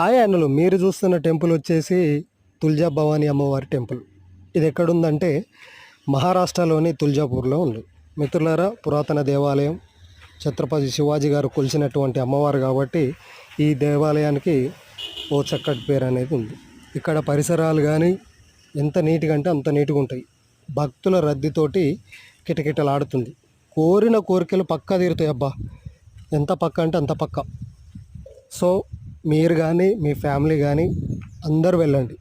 Hi అన్నలు మీరు చూస్తున్న టెంపుల్ వచ్చేసి తుల్జా భవానీ అమ్మవారి టెంపుల్. ఇది ఎక్కడుందంటే మహారాష్ట్రలోని తుల్జాపూర్లో ఉంది. మిత్రులారా పురాతన దేవాలయం ఛత్రపతి శివాజీ గారు కొలిచినటువంటి అమ్మవారు కాబట్టి ఈ దేవాలయానికి ఓ చక్కటి పేరు అనేది ఉంది. ఇక్కడ పరిసరాలు కానీ ఎంత నీట్గా అంటే అంత నీట్గా ఉంటాయి. భక్తుల రద్దీతోటి కిటకిటలాడుతుంది. కోరిన కోరికలు పక్కా తీరుతాయి అబ్బా. ఎంత పక్క అంటే అంత పక్క. సో మీరు కానీ మీ ఫ్యామిలీ కానీ అందరూ వెళ్ళండి.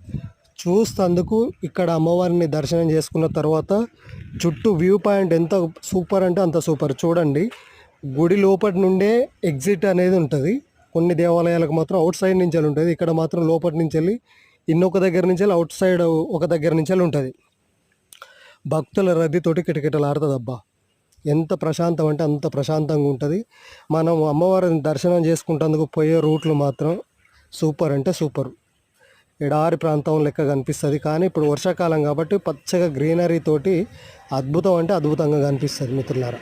చూస్తందుకు ఇక్కడ అమ్మవారిని దర్శనం చేసుకున్న తర్వాత చుట్టూ వ్యూ పాయింట్ ఎంత సూపర్ అంటే అంత సూపర్. చూడండి గుడి లోపటి నుండే ఎగ్జిట్ అనేది ఉంటుంది. కొన్ని దేవాలయాలకు మాత్రం అవుట్ సైడ్ నుంచి వెళ్ళి ఉంటుంది. ఇక్కడ మాత్రం లోపటి నుంచి వెళ్ళి ఇన్నొక దగ్గర నుంచి వెళ్ళి అవుట్ సైడ్ ఒక దగ్గర నుంచి వెళ్ళి ఉంటుంది. భక్తుల రద్దీతోటి కిటకిటలాడుతుంది అబ్బా ఎంత ప్రశాంతం అంటే అంత ప్రశాంతంగా ఉంటుంది. మనం అమ్మవారిని దర్శనం చేసుకుంటేందుకు పోయే రూట్లు మాత్రం సూపర్ అంటే సూపర్. ఎడారి ప్రాంతం లెక్క కనిపిస్తుంది. కానీ ఇప్పుడు వర్షాకాలం కాబట్టి పచ్చగా గ్రీనరీ తోటి అద్భుతం అంటే అద్భుతంగా కనిపిస్తుంది మిత్రులారా.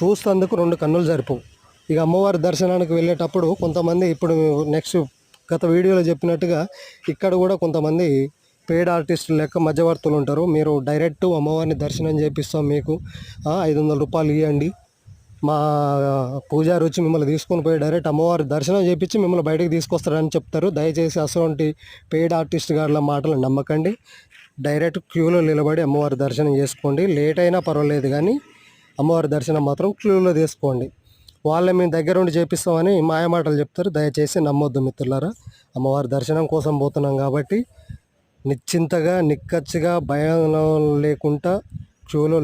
చూస్తందుకు రెండు కన్నులు సరిపోవు. ఇక అమ్మవారి దర్శనానికి వెళ్ళేటప్పుడు కొంతమంది ఇప్పుడు నెక్స్ట్ గత వీడియోలో చెప్పినట్టుగా ఇక్కడ కూడా కొంతమంది పెయిడ్ ఆర్టిస్టులు లెక్క మధ్యవర్తులు ఉంటారు. మీరు డైరెక్ట్ అమ్మవారిని దర్శనం చేపిస్తాం మీకు. ఐదు వందల రూపాయలు ఇవ్వండి మా పూజారి వచ్చి మిమ్మల్ని తీసుకొని పోయి డైరెక్ట్ అమ్మవారి దర్శనం చేపించి మిమ్మల్ని బయటకు తీసుకొస్తారని చెప్తారు. దయచేసి అసలు పెయిడ్ ఆర్టిస్ట్ గారుల మాటలు నమ్మకండి. డైరెక్ట్ క్యూలో నిలబడి అమ్మవారి దర్శనం చేసుకోండి. లేట్ అయినా పర్వాలేదు కానీ అమ్మవారి దర్శనం మాత్రం క్యూలో తీసుకోండి. వాళ్ళే మేము దగ్గర ఉండి చేపిస్తామని మాయమాటలు చెప్తారు. దయచేసి నమ్మొద్దు మిత్రులారా. అమ్మవారి దర్శనం కోసం పోతున్నాం కాబట్టి నిశ్చింతగా నిక్కచ్చిగా భయం లేకుండా క్యూలో